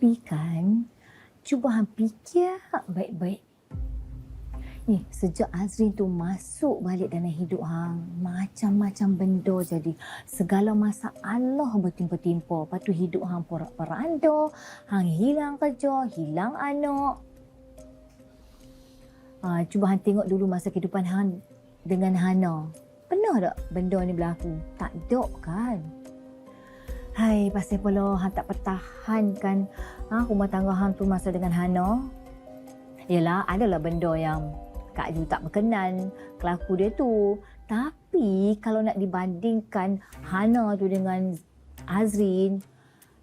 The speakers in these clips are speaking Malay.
Tapi kan, cuba hang fikir baik-baik. Ni, sejak Azrin tu masuk balik dalam hidup hang, macam-macam benda jadi. Segala masalah bertimpa-timpa. Lepas tu hidup hang porak-poranda, hang hilang kerja, hilang anak. Ha, cuba hang tengok dulu masa kehidupan hang dengan Hana. Pernah tak benda ni berlaku? Tak ada kan? Hai, pasal pula hang tak pertahankan ha, rumah tangga hang tu masa dengan Hana. Yelah, adalah benda yang Kak Ju tak berkenan kelaku dia tu. Tapi kalau nak dibandingkan Hana tu dengan Azrin,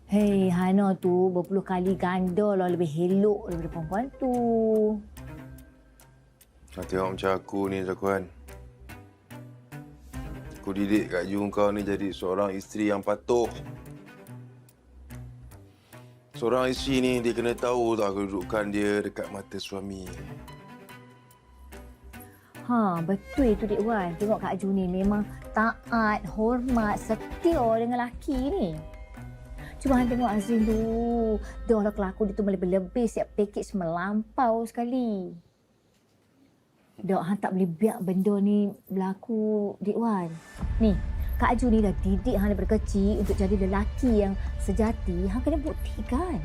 Hei, Hana tu berpuluh kali ganda lah lebih elok daripada perempuan tu. Kau tengok macam aku ni Zakuan. Aku didik Kak Ju kau ni jadi seorang isteri yang patuh. Seorang isteri ni dia kena tahu tak kedudukan dia dekat mata suami. Ha, betul itu Dik Wan. Tengok Kak Ju ni memang taat, hormat, setia dengan laki ni. Cuba hang tengok Azrin tu. Dah lah kelaku dia tu lebih-lebih siap package melampau sekali. Dok, hang tak boleh biar benda ni berlaku, Dik Wan. Ni, Kak Ju ni dah didik hang daripada kecil untuk jadi lelaki yang sejati. Hang kena buktikan.